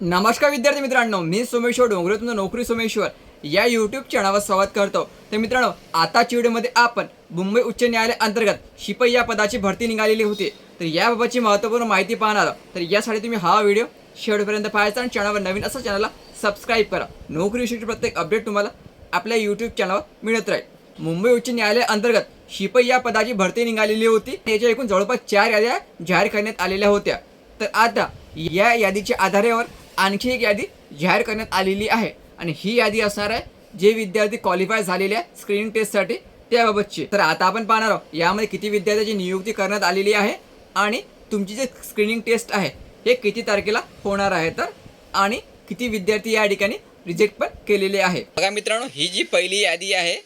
नमस्कार विद्यार्थी मित्रांनो मी सोमेश्वर डोंगरे तुमचं नोकरी सोमेश्वर. या यूट्यूब चॅनलवर स्वागत करतो. तर मित्रांनो आताच्या व्हिडिओमध्ये आपण मुंबई उच्च न्यायालय अंतर्गत शिपाई या पदाची भरती निघालेली होती. तर याबाबतची महत्त्वपूर्ण माहिती पाहणार आहोत. तर यासाठी तुम्ही हा व्हिडिओ शेवटपर्यंत पाहायचा आणि चॅनलवर नवीन असं चॅनलला सबस्क्राईब करा. नोकरी विषयीची प्रत्येक अपडेट तुम्हाला आपल्या यूट्यूब चॅनलवर मिळत राहील. मुंबई उच्च न्यायालय अंतर्गत शिपाई या पदाची भरती निघालेली होती. याच्या एकूण जवळपास चार याद्या जाहीर करण्यात आलेल्या होत्या. तर आता या यादीच्या आधारावर आणखी एक यादी जाहीर करण्यात आलेली आहे. आणि ही यादी असणार आहे जे विद्यार्थी क्वालिफाय झालेले आहे स्क्रीनिंग टेस्टसाठी त्याबाबतची. तर आता आपण पाहणार आहोत यामध्ये किती विद्यार्थ्याची नियुक्ती करण्यात आलेली आहे आणि तुमची जे स्क्रीनिंग टेस्ट आहे हे किती तारखेला होणार आहे तर? आणि किती विद्यार्थी या ठिकाणी रिजेक्ट पण केलेले आहे? बघा मित्रांनो ही जी पहिली यादी आहे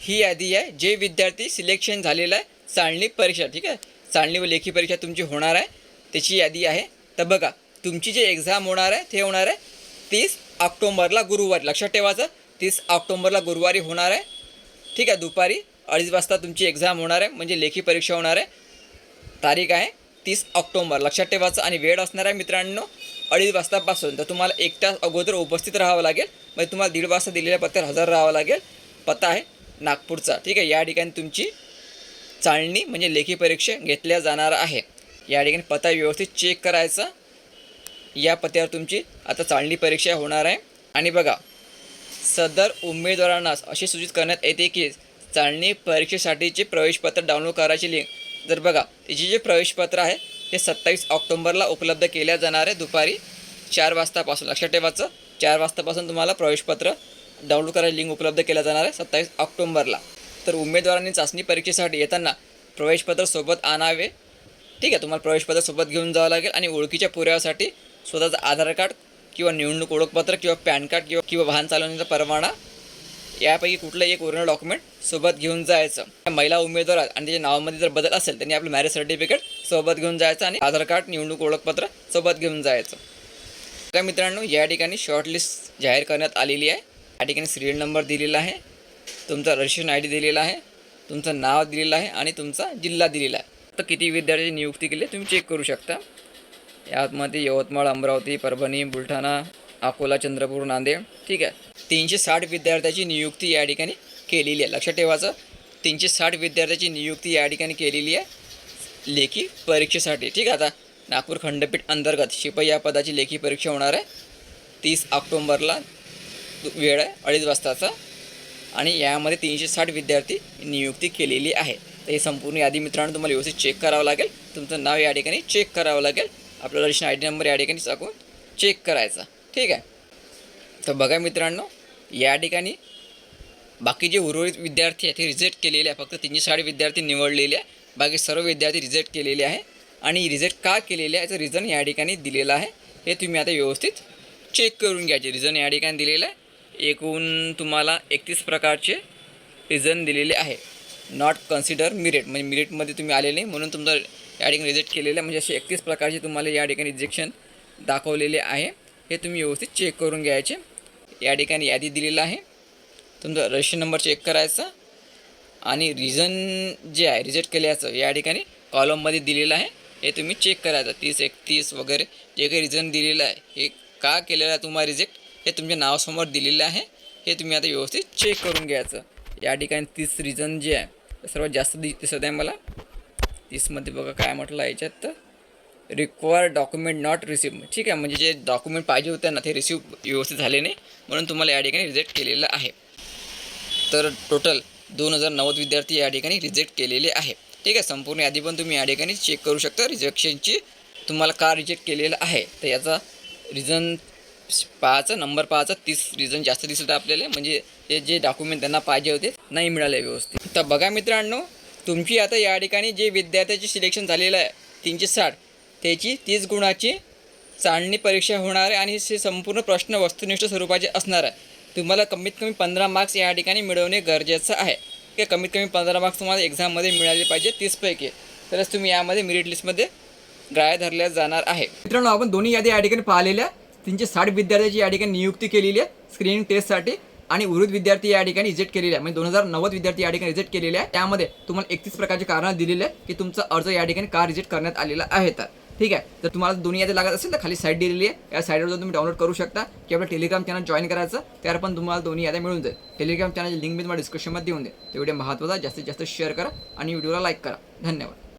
ही यादी आहे जे विद्यार्थी सिलेक्शन झालेलं आहे चालणी परीक्षा. ठीक आहे? चालणी व लेखी परीक्षा तुमची होणार आहे त्याची यादी आहे. तर बघा तुमची जी एक्झाम होणार आहे ते होणार आहे तीस ऑक्टोंबरला गुरुवारी. लक्षात ठेवायचं तीस ऑक्टोंबरला गुरुवारी होणार आहे. ठीक आहे दुपारी अडीच वाजता तुमची एक्झाम होणार आहे म्हणजे लेखी परीक्षा होणार आहे. तारीख आहे तीस ऑक्टोंबर. लक्षात ठेवायचं आणि वेळ असणार आहे मित्रांनो अडीच वाजतापासून. तर तुम्हाला एक तास अगोदर उपस्थित राहावं लागेल म्हणजे तुम्हाला दीड वाजता दिलेल्या पत्त्यावर हजर राहावं लागेल. पत्ता आहे नागपूरचा. ठीक आहे या ठिकाणी तुमची चाळणी म्हणजे लेखी परीक्षा घेतल्या जाणार आहे. या ठिकाणी पत्ता व्यवस्थित चेक करायचा. या पत्त्यावर तुमची आता चाळणी परीक्षा होणार आहे. आणि बघा सदर उमेदवारांना असे सूचित करण्यात येते की चालणी परीक्षेसाठीचे प्रवेशपत्र डाउनलोड करायची लिंक जर बघा तिचे जे प्रवेशपत्र आहे ते सत्तावीस ऑक्टोंबरला उपलब्ध केल्या जाणार आहे. दुपारी चार वाजतापासून लक्षात ठेवायचं चार वाजतापासून तुम्हाला प्रवेशपत्र डाउनलोड करायची लिंक उपलब्ध केल्या जाणार आहे सत्तावीस ऑक्टोंबरला. तर उमेदवारांनी चाचणी परीक्षेसाठी येताना प्रवेशपत्र सोबत आणावे. ठीक आहे तुम्हाला प्रवेशपत्र सोबत घेऊन जावं लागेल आणि ओळखीच्या पुराव्यासाठी स्वतःचं आधार कार्ड किंवा निवडणूक ओळखपत्र किंवा पॅन कार्ड किंवा किंवा वाहन चालवण्याचा परवाना यापैकी कुठलंही एक ओरिजिनल डॉक्युमेंट सोबत घेऊन जायचं. महिला उमेदवार आणि त्याच्या नावामध्ये जर बदल असेल त्यांनी आपलं मॅरेज सर्टिफिकेट सोबत घेऊन जायचं आणि आधार कार्ड निवडणूक ओळखपत्र सोबत घेऊन जायचं. काय मित्रांनो या ठिकाणी शॉर्टलिस्ट जाहीर करण्यात आलेली आहे. या ठिकाणी सिरियल नंबर दिलेला आहे. तुमचा रजिस्ट्रेशन आय डी दिलेला आहे. तुमचं नाव दिलेलं आहे आणि तुमचा जिल्हा दिलेला आहे. तर किती विद्यार्थ्यांची नियुक्ती केली तुम्ही चेक करू शकता. यामध्ये यवतमाळ अमरावती परभणी बुलढाणा अकोला चंद्रपूर नांदेड ठीक आहे. तीनशे साठ विद्यार्थ्याची नियुक्ती या ठिकाणी केलेली आहे. लक्षात ठेवायचं तीनशे साठ विद्यार्थ्याची नियुक्ती या ठिकाणी केलेली आहे लेखी परीक्षेसाठी. ठीक आहे आता नागपूर खंडपीठ अंतर्गत शिपाई या पदाची लेखी परीक्षा होणार आहे. तीस ऑक्टोंबरला वेळ आहे अडीच वाजताचा. आणि यामध्ये तीनशे साठ विद्यार्थी नियुक्ती केलेली आहे. तर ही संपूर्ण यादी मित्रांनो तुम्हाला व्यवस्थित चेक करावं लागेल. तुमचं नाव या ठिकाणी चेक करावं लागेल. आपला रजिस्ट्रेशन आय डी नंबर या ठिकाणी टाकून चेक करायचा. ठीक आहे? तर बघा मित्रांनो या ठिकाणी बाकी जे उर्वरित विद्यार्थी आहेत ते रिजेक्ट केलेले आहे फक्त तीनशे साठ विद्यार्थी निवडलेले आहे बाकी सर्व विद्यार्थी रिजेक्ट केलेले आहे आणि रिजेक्ट का केलेले आहे याचं रिझन या ठिकाणी दिलेलं आहे. हे तुम्ही आता व्यवस्थित चेक करून घ्यायचे रिझन या ठिकाणी दिलेलं आहे एकूण तुम्हाला एकतीस प्रकारचे रिझन दिलेले आहे. नॉट कन्सिडर मिरेट म्हणजे मिरेटमध्ये तुम्ही आले नाही. म्हणून तुमचं या ठिकाणी रिजेक्ट केलेलं आहे. म्हणजे असे एकतीस प्रकारचे तुम्हाला या ठिकाणी रिजेक्शन दाखवलेले आहे. हे तुम्ही व्यवस्थित चेक करून घ्यायचे. या ठिकाणी यादी दिलेलं आहे. तुमचा रजिस्टर नंबर चेक करायचा. आणि रिझन जे आहे रिजेक्ट केल्याचं या ठिकाणी कॉलममध्ये दिलेलं आहे. हे तुम्ही चेक करायचं. तीस एकतीस वगैरे जे काही रिझन दिलेलं आहे हे का केलेलं आहे तुम्हाला रिजेक्ट हे तुमच्या नावासमोर दिलेलं आहे. हे तुम्ही आता व्यवस्थित चेक करून घ्यायचं. या ठिकाणी तीस रिझन जे आहे सर्वात जास्त दि दिसत आहे मला. तीसमध्ये बघा काय म्हटलं याच्यात. तर रिक्वायर डॉक्युमेंट नॉट रिसिव्ह ठीक आहे म्हणजे जे डॉक्युमेंट पाहिजे होते ना ते रिसिव्ह व्यवस्थित झाले नाही म्हणून तुम्हाला या ठिकाणी रिजेक्ट केलेलं आहे. तर टोटल दोन हजार नव्वद विद्यार्थी या ठिकाणी रिजेक्ट केलेले आहे. ठीक आहे संपूर्ण यादी पण तुम्ही या ठिकाणी चेक करू शकता. रिजेक्शनची तुम्हाला का रिजेक्ट केलेलं आहे? तर याचा रिझन पाहायचा नंबर पाहायचा तीस रिझन जास्त दिसत आहे आपल्याला. म्हणजे ते जे डॉक्युमेंट त्यांना पाहिजे होते नाही मिळाले व्यवस्थित. तर बघा मित्रांनो तुमची आता या ठिकाणी जे विद्यार्थ्याचे सिलेक्शन झालेलं आहे तीनशे साठ त्याची तीस गुणाची चाळणी परीक्षा होणार आहे आणि हे संपूर्ण प्रश्न वस्तुनिष्ठ स्वरूपाचे असणार आहे. तुम्हाला कमीत कमी पंधरा मार्क्स या ठिकाणी मिळवणे गरजेचं आहे. की कमीत कमी पंधरा मार्क्स तुम्हाला एक्झाममध्ये मिळाले पाहिजे तीसपैकी तरच तुम्ही यामध्ये मेरिट लिस्टमध्ये ग्राह्य धरल्या जाणार आहे. मित्रांनो आपण दोन्ही यादी या ठिकाणी पाहिलेल्या तीनशे साठ विद्यार्थ्याची या ठिकाणी नियुक्ती केलेली आहे. स्क्रीनिंग टेस्टसाठी आणि उर्वरित विद्यार्थी या ठिकाणी रिजेक्ट केलेले आहे म्हणजे दोन हजार नव्वद विद्यार्थी या ठिकाणी रिजेक्ट केलेले आहे त्यामध्ये तुम्हाला एकतीस प्रकारचे कारण दिलेले आहे की तुमचा अर्ज या ठिकाणी का रिजेक्ट करण्यात आलेला आहे तर. ठीक आहे? जर तुम्हाला दोन्ही यादी लागत असेल तर खाली साईट दिलेली आहे. या साईटवर जाऊन तुम्ही डाउनलोड करू शकता. किंवा आपलं टेलिग्राम चॅनल जॉईन करायचं त्यावर पण तुम्हाला दोन्ही याद्या मिळून जाईल. टेलिग्राम चॅनलची लिंक मी तुम्हाला डिस्क्रिप्शनमध्ये देऊन दे तर व्हिडिओ महत्त्वाचा जास्तीत जास्त शेअर करा आणि व्हिडिओला लाईक करा. धन्यवाद.